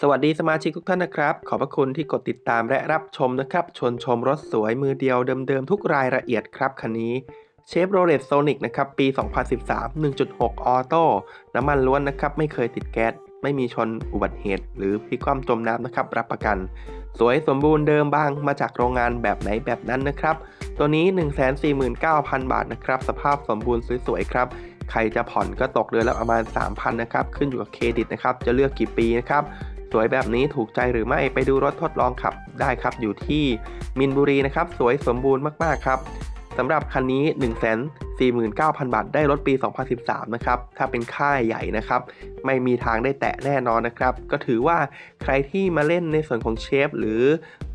สวัสดีสมาชิกทุกท่านนะครับ ขอบพระคุณที่กดติดตามและรับชมนะครับ ชวนชมรถสวยมือเดียวเดิมๆทุกรายละเอียดครับคันนี้เชฟโรเลตโซนิกนะครับ ปี 2013 1.6 ออโต้น้ำมันล้วนนะครับ ไม่เคยติดแก๊ส ไม่มีชนอุบัติเหตุ หรือพลิกคว่ำจมน้ำนะครับ รับประกัน สวยสมบูรณ์เดิมบางมาจากโรงงานแบบไหนแบบนั้นนะครับ ตัวนี้ 149,000 บาทนะครับ สภาพสมบูรณ์สวยๆครับใครจะผ่อนก็ตกเดือนละประมาณ 3,000นะครับขึ้นอยู่กับเครดิตนะครับจะเลือกกี่ปีนะครับ สวยแบบนี้ถูกใจหรือไม่ไปดูรถทดลองขับได้ครับ อยู่ที่มินบุรีนะครับ สวยสมบูรณ์มากๆครับสำหรับคันนี้ 1 4 9 0 0 0 บาท ได้รถปี 2013 นะครับ ถ้าเป็นค่ายใหญ่นะครับ ไม่มีทางได้แตะแน่นอนนะครับ ก็ถือว่าใครที่มาเล่นในส่วนของเชฟ หรือ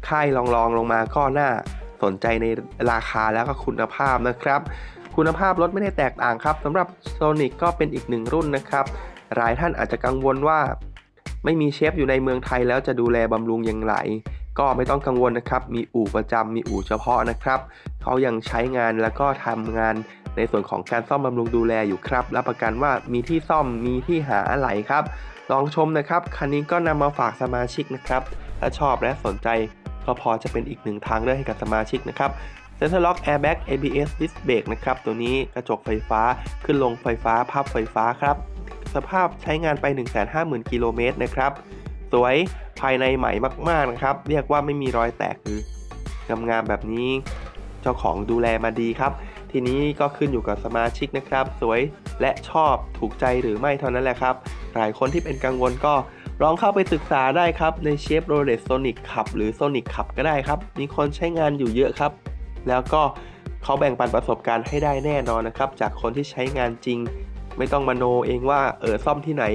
ค่ายลองๆลงมาก็น่าสนใจในราคาแล้วก็คุณภาพนะครับ คุณภาพรถไม่ได้แตกต่างครับสำหรับ Sonic ก็เป็นอีกหนึ่งรุ่นนะครับ หลายท่านอาจจะกังวลว่า ไม่มีเชฟอยู่ในเมืองไทยแล้วจะดูแลบำรุงอย่างไร ก็ไม่ต้องกังวลนะครับ มีอู่ประจำมีอู่เฉพาะนะครับ เขายังใช้งานแล้วก็ทำงานในส่วนของการซ่อมบำรุงดูแลอยู่ครับ รับประกันว่ามีที่ซ่อมมีที่หาอะไหล่ครับ ลองชมนะครับ คันนี้ก็นำมาฝากสมาชิกนะครับ ถ้าชอบและสนใจก็พอจะเป็นอีกหนึ่งทางเลือกให้กับสมาชิกนะครับเซ็นเตอร์ล็อกแอร์แบ็ก ABS Disc Brake นะครับ ตัวนี้กระจกไฟฟ้าขึ้นลงไฟฟ้า พับไฟฟ้าครับ สภาพใช้งานไป 150,000 กิโลเมตรนะครับ สวยภายในใหม่มากๆนะครับ เรียกว่าไม่มีรอยแตกหรืองามๆแบบนี้ เจ้าของดูแลมาดีครับ ทีนี้ก็ขึ้นอยู่กับสมาชิกนะครับ สวยและชอบถูกใจหรือไม่เท่านั้นแหละครับ หลายคนที่เป็นกังวลก็ลองเข้าไปศึกษาได้ครับ ในเชฟโรเลตโซนิกขับหรือโซนิกขับก็ได้ครับ มีคนใช้งานอยู่เยอะครับ แล้วก็เขาแบ่งปันประสบการณ์ให้ได้แน่นอนนะครับ จากคนที่ใช้งานจริง ไม่ต้องมาโนเองว่าเออซ่อมที่ไหน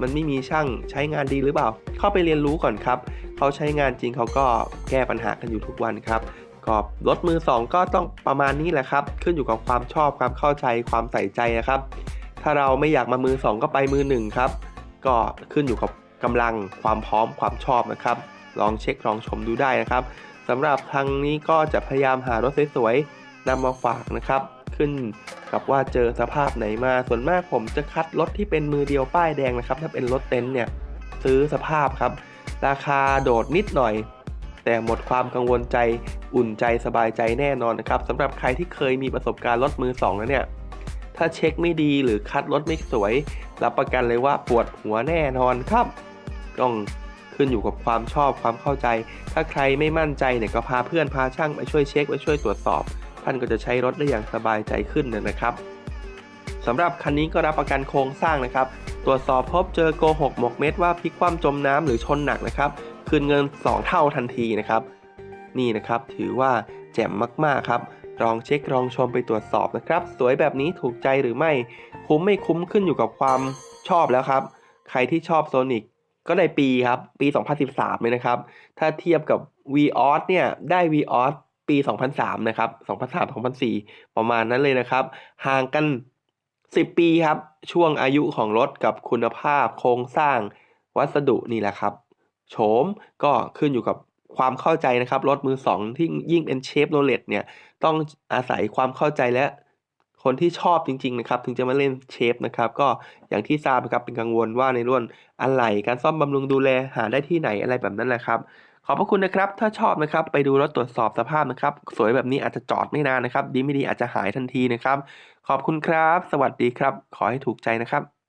มันไม่มีช่างใช้งานดีหรือเปล่า เข้าไปเรียนรู้ก่อนครับเขาใช้งานจริงเขาก็แก้ปัญหากันอยู่ทุกวันครับก็รถมือ 2 ก็ต้องประมาณนี้แหละครับ ขึ้นอยู่กับความชอบความเข้าใจความใส่ใจนะครับ ถ้าเราไม่อยากมามือ 2 ก็ไปมือ1ครับก็ขึ้นอยู่กับกำลังความพร้อมความชอบนะครับ ลองเช็คลองชมดูได้นะครับสำหรับทางนี้ก็จะพยายามหารถสวยๆนำมาฝากนะครับ ขึ้น กับว่าเจอสภาพไหนมาส่วนมากผมจะคัดรถที่เป็นมือเดียวป้ายแดงนะครับ ถ้าเป็นรถเต็นท์เนี่ยซื้อสภาพครับ ราคาโดดนิดหน่อย แต่หมดความกังวลใจอุ่นใจสบายใจแน่นอนนะครับสำหรับใครที่เคยมีประสบการณ์รถมือสองแล้วเนี่ยถ้าเช็คไม่ดีหรือคัดรถไม่สวย รับประกันเลยว่าปวดหัวแน่นอนครับต้องขึ้นอยู่กับความชอบความเข้าใจ ถ้าใครไม่มั่นใจเนี่ยก็พาเพื่อนพาช่างไปช่วยเช็คไปช่วยตรวจสอบ ท่านก็จะใช้รถได้อย่างสบายใจขึ้นนะครับสำหรับคันนี้ก็รับประกันโครงสร้างนะครับ ตรวจสอบพบเจอโกหกหมกเม็ดว่าพลิกคว่ำจมน้ำหรือชนหนักนะครับคืนเงิน 2 เท่าทันทีนะครับ นี่นะครับถือว่าแจ่มมากๆครับลองเช็คลองชมไปตรวจสอบนะครับ สวยแบบนี้ถูกใจหรือไม่ คุ้มไม่คุ้มขึ้นอยู่กับความชอบแล้วครับ ใครที่ชอบโซนิกก็ได้ปีครับ ปี 2013 เลยนะครับ ถ้าเทียบกับ v ีออสเนี่ย ได้ v ีออส ปี 2003 นะครับ 2003 2004 ประมาณนั้นเลยนะครับ ห่างกัน 10 ปีครับ ช่วงอายุของรถกับคุณภาพโครงสร้างวัสดุนี่แหละครับ โฉมก็ขึ้นอยู่กับความเข้าใจนะครับ รถมือสองที่ยิ่งเป็นเชฟโรเลตเนี่ย ต้องอาศัยความเข้าใจและคนที่ชอบจริง ๆ นะครับ ถึงจะมาเล่นเชฟนะครับ ก็อย่างที่ทราบนะครับเป็นกังวลว่าในรุ่นอะไหล่การซ่อมบำรุงดูแลหาได้ที่ไหนอะไรแบบนั้นแหละครับ อบพระคุณนะครับ ถ้าชอบนะครับ ไปดูรถตรวจสอบสภาพนะครับ สวยแบบนี้อาจจะจอดไม่นานนะครับ ดีไม่ดีอาจจะหายทันทีนะครับ ขอบคุณครับ สวัสดีครับ ขอให้ถูกใจนะครับ